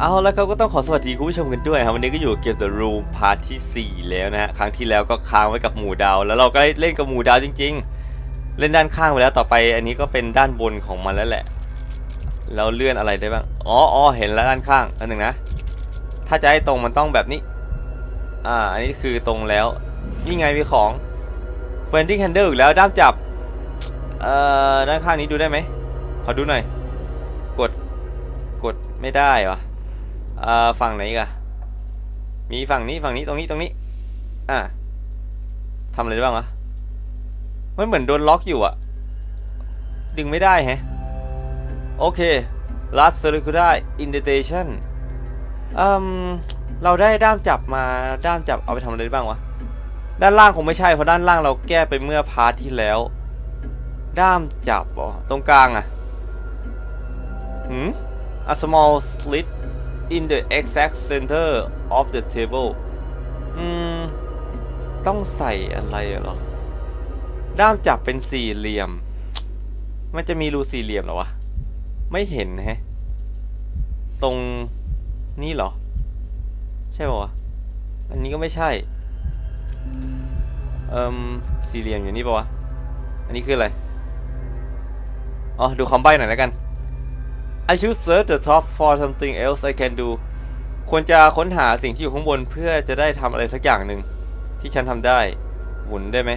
เอาแล้วเขาก็ต้องขอสวัสดีคุณผู้ชมกันด้วยครับวันนี้ก็อยู่เกม The Room พาร์ทที่ 4 แล้วนะฮะครั้งที่แล้วก็ค้างไว้กับหมู่ดาว แล้วเราก็ได้เล่นกับหมู่ดาวจริง ๆ เล่นด้านข้างไปแล้วต่อไป อันนี้ก็เป็นด้านบนของมันแล้วแหละแล้วเลื่อนอะไรได้บ้างอ๋ออ๋อเห็นแล้วด้านข้างอันหนึ่งนะ ถ้าจะให้ตรงมันต้องแบบนี้ อ่า อันนี้คือตรงแล้วนี่ไงมีของ f e n d i n g Handle อีกแล้วด้ามจับเอ่อด้านข้างนี้ดูได้ไหมขอดูหน่อยกดกดไม่ได้วะ เอ่อฝั่งไหนกะมีฝั่งนี้ฝั่งนี้ตรงนี้ตรงนี้ อะทำอะไรได้บ้างวะมันเหมือนโดนล็อกอยู่อะดึงไม่ได้แฮะ โอเค last circular indentation อืมเราได้ด้ามจับมาด้ามจับเอาไปทำอะไรได้บ้างวะ ด้านล่างคงไม่ใช่เพราะด้านล่างเราแก้ไปเมื่อพาร์ทที่แล้ว ด้ามจับอ๋อตรงกลางอะหืม a small slit in the exact center of the table อืม ต้องใส่อะไรเหรอ ด้ามจับเป็นสี่เหลี่ยม มันจะมีรูสี่เหลี่ยมเหรอวะ ไม่เห็นแฮะ ตรงนี่เหรอ ใช่ป่าวะอันนี้ก็ไม่ใช่ เอ่มสี่เหลี่ยมอยู่นี่ป่าวะ อันนี้คืออะไร อ๋อ ดูคอมไบหน่อยแล้วกัน I should search the top for something else I can do ควรจะค้นหาสิ่งที่อยู่ข้างบนเพื่อจะได้ทำอะไรสักอย่างหนึ่งที่ฉันทำได้ หมุนได้ไหม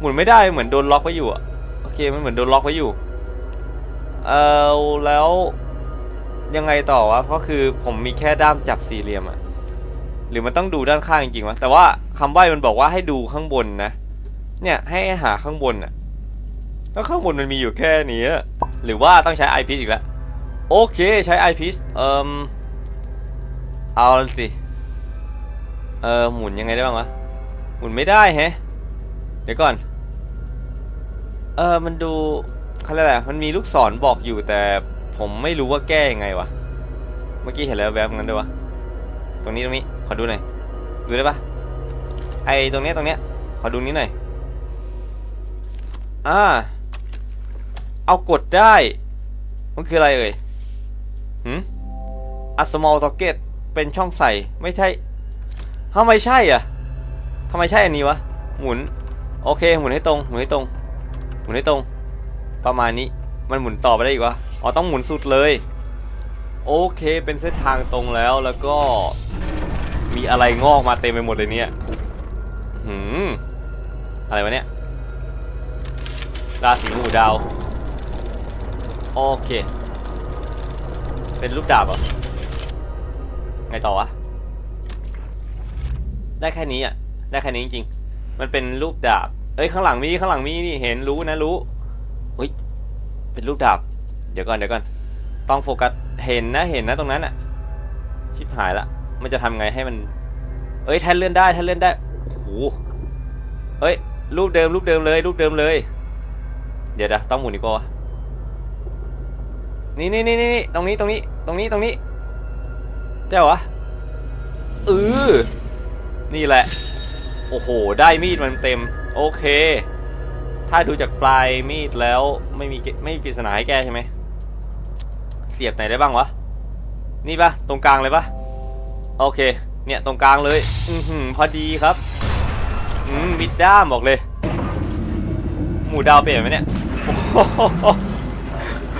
หมุนไม่ได้เหมือนโดนล็อกไว้อยู่อะโอเคมันเหมือนโดนล็อกไว้อยู่เออแล้วยังไงต่อวะเพราะคือผมมีแค่ด้ามจับสี่เหลี่ยมอะหรือมันต้องดูด้านข้างจริงๆวะแต่ว่าคำใบ้มันบอกว่าให้ดูข้างบนนะ เนี่ยให้หาข้างบนอะแล้วข้างบนมันมีอยู่แค่นี้หรือว่าต้องใช้ไอพีอีกแล้ว โอเคใช้ไอพีเอ่มเอาสิ เออหมุนยังไงได้บ้างวะ หมุนไม่ได้แฮะ เดี๋ยวก่อน เออมันดูเขาเรียกอะไรมันมีลูกศรบอกอยู่แต่ผมไม่รู้ว่าแก้ยังไงวะ เมื่อกี้เห็นแล้วแวบงั้นด้วยวะ ตรงนี้ตรงนี้ ขอดูหน่อย ดูได้ปะไอตรงเนี้ยตรงเนี้ย ขอดูนี้หน่อย อ่า เอากดได้ มันคืออะไรเอ่ย หืม a small socket เป็นช่องใส่ไม่ใช่ทำไมใช่อะทำไมใช่อันนี้วะ หมุน โอเค หมุนให้ตรง หมุนให้ตรง หมุนให้ตรง ประมาณนี้ มันหมุนต่อไปได้อีกวะ อ๋อ ต้องหมุนสุดเลย โอเค เป็นเส้นทางตรงแล้ว แล้วก็ มีอะไรงอกมาเต็มไปหมดเลยเนี่ย หืม อะไรวะเนี่ย ราศีหมู่ดาว โอเค เป็นรูปดาบเหรอ ไงต่อวะ ได้แค่นี้อะ ได้แค่นี้จริงๆ มันเป็นรูปดาบ เอ้ยข้างหลังมีข้างหลังมีนี่เห็นรู้นะรู้เฮ้ย เป็นรูปดาบ เดี๋ยวก่อนเดี๋ยวก่อน ต้องโฟกัส เห็นนะเห็นนะตรงนั้นอะ ชิบหายละ มันจะทำไงให้มัน เอ้ยแทนเลื่อนได้แทนเลื่อนได้ โอ้โห เอ้ยรูปเดิมรูปเดิมเลยรูปเดิมเลย เดี๋ยวเดต้องหมุนอีกก่อน นี่นี่นี่นี่ตรงนี้ตรงนี้ตรงนี้ตรงนี้เจ้าวะเออนี่แหละ โอ้โห ได้มีดมันเต็ม โอเค ถ้าดูจากปลายมีดแล้วไม่มีไม่มีปริศนาให้แก้ใช่ไหม เสียบไหนได้บ้างวะ นี่ปะตรงกลางเลยปะโอเค เนี่ยตรงกลางเลย อือหือพอดีครับ อืมมิดด้ามบอกเลย หมูดาวเปลี่ยนไหมเนี่ยโอ้โห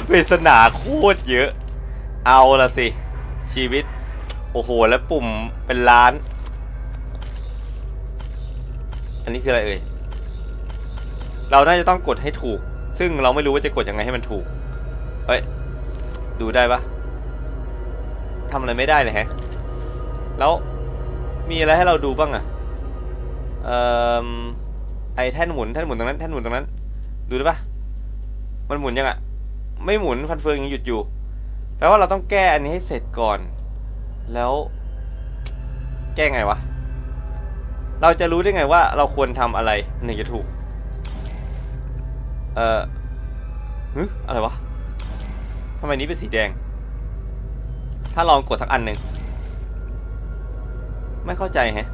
ปริศนาโคตรเยอะ เอาละสิ ชีวิต โอ้โห แล้วปุ่มเป็นล้าน อันนี้คืออะไรเอ่ย เราน่าจะต้องกดให้ถูก ซึ่งเราไม่รู้ว่าจะกดยังไงให้มันถูกเฮ้ย ดูได้ปะทำอะไรไม่ได้เลยแฮะ แล้วมีอะไรให้เราดูบ้างอะเอ่อไอแท่นหมุนแท่นหมุนตรงนั้นแท่นหมุนตรงนั้น ดูได้ปะมันหมุนยังอะ ไม่หมุนฟันเฟืองยังหยุดอยู่แปลว่าเราต้องแก้อันนี้ให้เสร็จก่อน แล้ว แก้ไงวะ เราจะรู้ได้ไงว่า เราควรทำอะไรถึงจะถูก เอ่อฮึอะไรวะทำไมนี้เป็นสีแดง ถ้าลองกดสักอันหนึ่ง ไม่เข้าใจแฮะ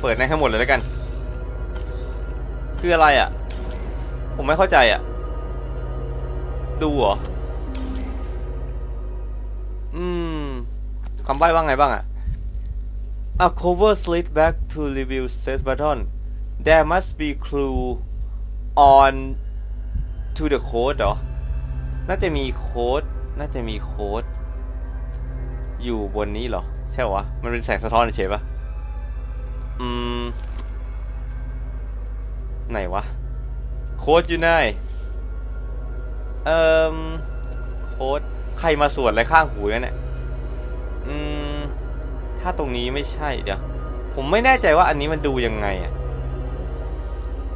เปิดในให้หมดเลยแล้วกัน คืออะไรอะ ผมไม่เข้าใจอะ ดูเหรอ อืมคำใบ้ว่าไงบ้างอะ A cover slid back to reveal set button there must be clue on to the code เหรอ น่าจะมีโค้ด น่าจะมีโค้ด อยู่บนนี้เหรอ ใช่เหรอวะ มันเป็นแสงสะท้อนเฉยปะอืม ไหนวะ โค้ดอยู่ไหน เอ่มโค้ดใครมาสวดอะไรข้างหูเนี่ยเนี่ยอืมถ้าตรงนี้ไม่ใช่เดี๋ยว ผมไม่แน่ใจว่าอันนี้มันดูยังไงอะ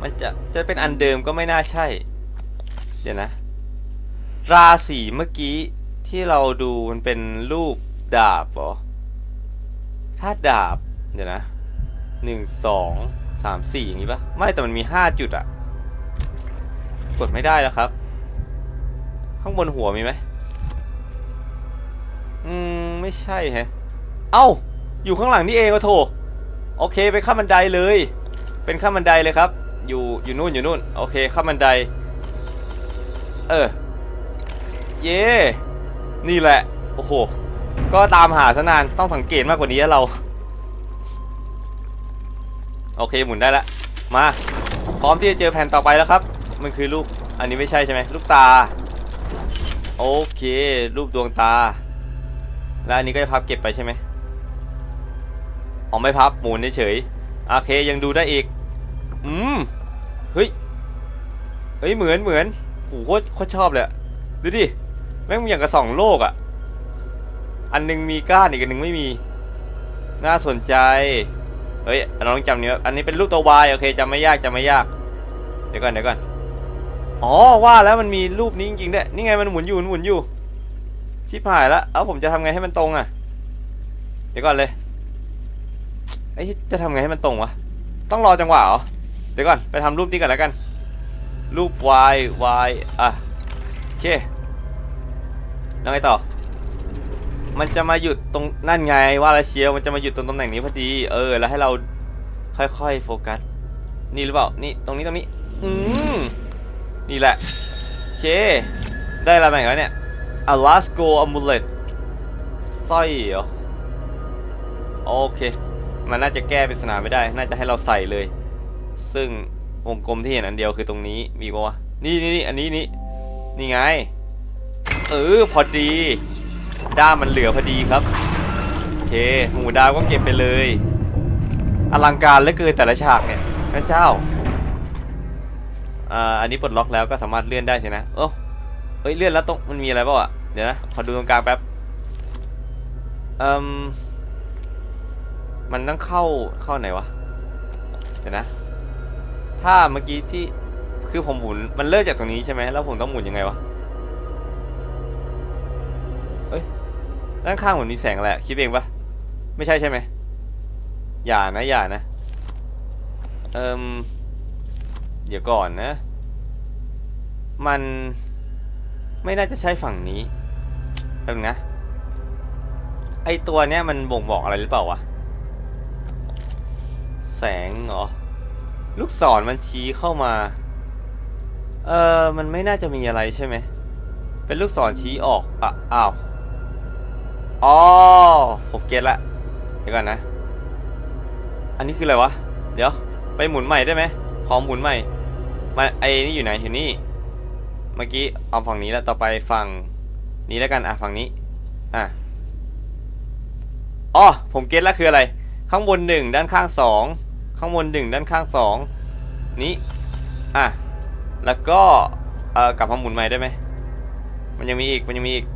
มันจะจะเป็นอันเดิมก็ไม่น่าใช่ เดี๋ยวนะ ราศีเมื่อกี้ที่เราดูมันเป็นรูปดาบเหรอถ้าดาบ เดี๋ยวนะหนึ่งสองสามสี่อย่างนี้ปะไม่แต่มันมีห้าจุดอะกดไม่ได้แล้วครับ ข้างบนหัวมีไหมอืม ไม่ใช่แฮะ เอ้า อยู่ข้างหลังนี่เองวะโถโอเค ไปข้ามบันไดเลย เป็นข้ามบันไดเลยครับ อยู่ อยู่นู่น อยู่นู่น โอเค ข้ามบันได เออ เย่นี่แหละ โอ้โห ก็ตามหาซะนาน ต้องสังเกตมากกว่านี้เรา โอเค หมุนได้ละ มา พร้อมที่จะเจอแผ่นต่อไปแล้วครับ มันคือรูปอันนี้ไม่ใช่ใช่ไหม ลูกตา โอเค รูปดวงตา แล้วอันนี้ก็จะพับเก็บไปใช่ไหมอ๋อไม่พับหมุนเฉยๆโอเคยังดูได้อีก อืม เฮ้ย เฮ้ย เหมือนเหมือนโอ้โหโคตรชอบเลยดูดิ แม่งอย่างกับสองโลกอะ่ะ อันหนึงมีก้านอีกอันหนึงไม่มี น่าสนใจ เฮ้ยน้องจำเนี้ยอันนี้เป็นรูปตัววายโอเคจำไม่ยากจำไม่ยาก เดี๋ยวก่อนเดี๋ยวก่อน อ๋อว่าแล้วมันมีรูปนี้จริงๆด้วยนี่ไงมันหมุนอยู่มันหมุนอยู่ ชิบหายแล้วเอ้าผมจะทำไงให้มันตรงอะ เดี๋ยวก่อนเลยไอ้ยจะทำไงให้มันตรงวะ ต้องรอจังหวะเหรอ เดี๋ยวก่อนไปทำรูปนี้ก่อนแล้วกัน รูป y y อะโอเคแล้วไงต่อ มันจะมาหยุดตรงนั่นไงว่าแล้วเชียวมันจะมาหยุดตรงตำแหน่งนี้พอดี เออ แล้วให้เราค่อยๆโฟกัส นี่หรือเปล่า นี่ตรงนี้ตรงนี้ อืม นี่แหละโอเค ได้อะไรมาอีกแล้วเนี่ย a l a s c o amulet สร้อยเหรอ โอเค มันน่าจะแก้ปริศนาไม่ได้ น่าจะให้เราใส่เลย ซึ่งวงกลมที่เห็นอันเดียวคือตรงนี้ มีปะวะ นี่นี่นี่อันนี้นี่นี่ไง เออ พอดี ด้ามมันเหลือพอดีครับ โอเค หมูดาวก็เก็บไปเลย อลังการเหลือเกินแต่ละฉากเนี่ยพระเจ้า อ่าอันนี้ปลดล็อกแล้วก็สามารถเลื่อนได้ใช่ไหมโอ้เอ้ยเลื่อนแล้วตรงมันมีอะไรเปล่าอะเดี๋ยวนะขอดูตรงกลางแป๊บเอ่มมันต้องเข้าเข้าไหนวะเดี๋ยวนะ ถ้าเมื่อกี้ที่คือผมหมุนมันเริ่มจากตรงนี้ใช่ไหมแล้วผมต้องหมุนยังไงวะเอ้ยด้านข้างเหมือนมีแสงอะไรอะคิดเองปะไม่ใช่ใช่ไหมอย่านะอย่านะเอิม เดี๋ยวก่อนนะ มันไม่น่าจะใช่ฝั่งนี้เองนะ ไอตัวเนี้ยมันบ่งบอกอะไรหรือเปล่าวะ แสงเหรอ ลูกศรมันชี้เข้ามา เออมันไม่น่าจะมีอะไรใช่ไหม เป็นลูกศรชี้ออกอะอ้าว อ๋อ ผมเก็ตละ เดี๋ยวก่อนนะ อันนี้คืออะไรวะ เดี๋ยว ไปหมุนใหม่ได้ไหมขอหมุนใหม่ มาไอ้นี่อยู่ไหนอยู่นี่ เมื่อกี้เอาฝั่งนี้แล้วต่อไปฝั่งนี้แล้วกันอะฝั่งนี้ อะอ๋อผมเก็ตแล้วคืออะไร ข้างบนหนึ่งด้านข้างสองข้างบนหนึ่งด้านข้างสองนี้อะแล้วก็เอ่อกลับมาหมุนใหม่ได้ไหมมันยังมีอีกมันยังมีอีก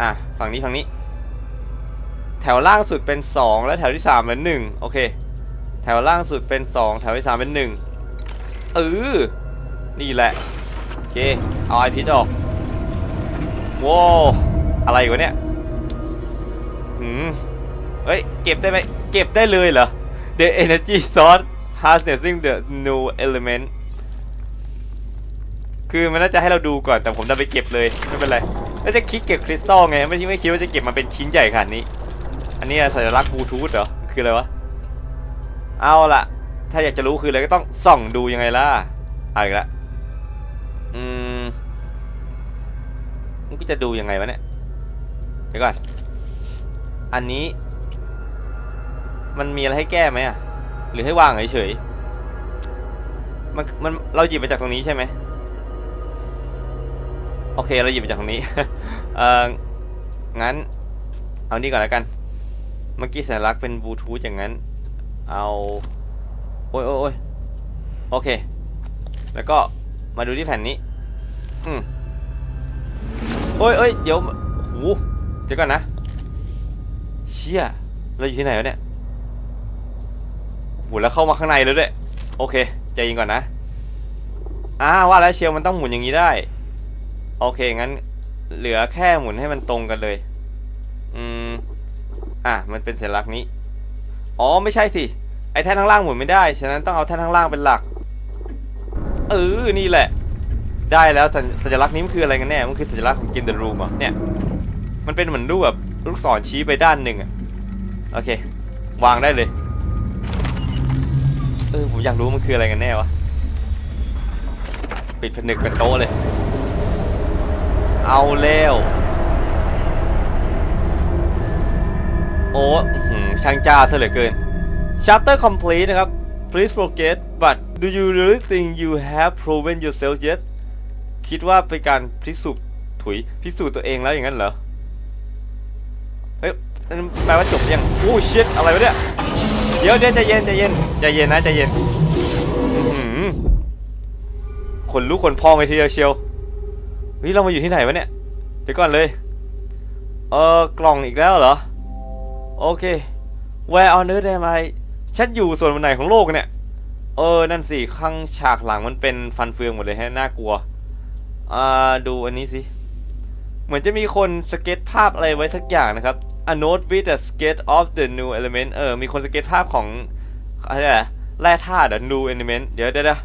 อะฝั่งนี้ฝั่งนี้ แถวล่างสุดเป็น 2 และแถวที่3เป็น1โอเค แถวล่างสุดเป็น 2 แถวที่3เป็น1เออ นี่แหละ โอเค เอาไอพีออกว้าวอะไรวะเนี่ยหืมเฮ้ย เก็บได้ไหม เก็บได้เลยเหรอ The energy source harnessing the new element คือมันน่าจะให้เราดูก่อนแต่ผมดันไปเก็บเลย ไม่เป็นไรแล้วจะคิดเก็บคริสตัลไง ไม่ไม่คิดว่าจะเก็บมาเป็นชิ้นใหญ่ขนาดนี้ อันนี้สัญลักษณ์บลูทูธเหรอ คืออะไรวะ เอาล่ะ ถ้าอยากจะรู้คืออะไรก็ต้องส่องดูยังไงล่ะ เอาอีกละ มันก็จะดูยังไงวะเนี่ย เดี๋ยวก่อน อันนี้ มันมีอะไรให้แก้ไหมอะ หรือให้วางเฉยๆมันมันเราหยิบมาจากตรงนี้ใช่ไหมโอเคเราหยิบมาจากตรงนี้ เอองั้น เอานี่ก่อนแล้วกัน เมื่อกี้สัญลักษณ์เป็นบลูทูธอย่างนั้น เอา โอ้ยโอ้ยโอ้ยโอเค แล้วก็มาดูที่แผ่นนี้ อืม โอ้ยเอ้ยเดี๋ยวโอ้โหเดี๋ยวก่อนนะ เชี่ย เราอยู่ที่ไหนวะเนี่ยโหแล้วเข้ามาข้างในแล้วด้วย โอเค ใจเย็นก่อนนะอ่าว่าแล้วเชียวมันต้องหมุนอย่างนี้ได้ โอเค งั้น เหลือแค่หมุนให้มันตรงกันเลย อืม อะ มันเป็นสัญลักษณ์นี้ อ๋อ ไม่ใช่สิ ไอ้แท่นข้างล่างหมุนไม่ได้ ฉะนั้นต้องเอาแท่นข้างล่างเป็นหลัก เออ นี่แหละ ได้แล้วสัญสัญลักษณ์นี้มันคืออะไรกันแน่ มันคือสัญลักษณ์ของกินเดอะรูมอะเนี่ย มันเป็นเหมือนรูปแบบลูกศรชี้ไปด้านหนึ่งอะ โอเค วางได้เลย เออผมอยากรู้มันคืออะไรกันแน่วะ ปิดผนึกกันโต๊ะเลย เอาแล้วโอ้หือช่างจ้าซะเหลือเกิน Chapter complete นะครับ Please forget but do you really think you have proven yourself yet คิดว่าเป็นการพิสูจน์ถุยพิสูจน์ตัวเองแล้วอย่างนั้นเหรอ เฮ้ยนั่นแปลว่าจบยังโอ้ชิตอะไรวะเนี่ย เดี๋ยวเดี๋ยวใจเย็นใจเย็นใจเย็นนะใจเย็นอื้อหือคนลุกคนพองไปทีเดียวเชียวเฮ้ยเรามาอยู่ที่ไหนวะเนี่ย เดี๋ยวก่อนเลย เออกล่องอีกแล้วเหรอ โอเค Where on earth am I ฉันอยู่ส่วนไหนของโลกเนี่ย เออ นั่นสิ ข้างฉากหลังมันเป็นฟันเฟืองหมดเลยฮะ น่ากลัว อ่าดูอันนี้สิ เหมือนจะมีคนสเก็ตภาพอะไรไว้สักอย่างนะครับ A note with a sketch of the new element เออ มีคนสเก็ตภาพของอะไรอะแร่ธาตุ new element เดี๋ยวเดี๋ยวย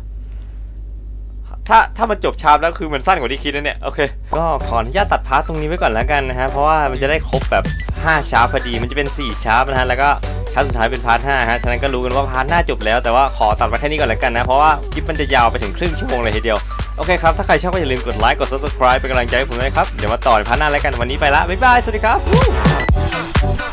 ถ้าถ้ามันจบชาปแล้วคือมันสั้นกว่าที่คิดนะเนี่ย โอเค ก็ขออนุญาตตัดพาร์ทตรงนี้ไว้ก่อนแล้วกันนะฮะ เพราะว่ามันจะได้ครบแบบ 5 ชาร์ปพอดี มันจะเป็น 4 ชาร์ปนะฮะ แล้วก็ชาร์ปสุดท้ายเป็นพาร์ท5ฮะ ฉะนั้นก็รู้กันว่าพาร์ทหน้าจบแล้ว แต่ว่าขอตัดมาแค่นี้ก่อนแล้วกันนะ เพราะว่าคลิปมันจะยาวไปถึงครึ่งชั่วโมงเลยทีเดียว โอเคครับ ถ้าใครชอบก็อย่าลืมกดไลค์ กด subscribe เป็นกำลังใจให้ผมด้วยครับ เดี๋ยวมาต่อในพาร์ทหน้าแล้วกัน วันนี้ไปละ บ๊ายบาย สวัสดีครับ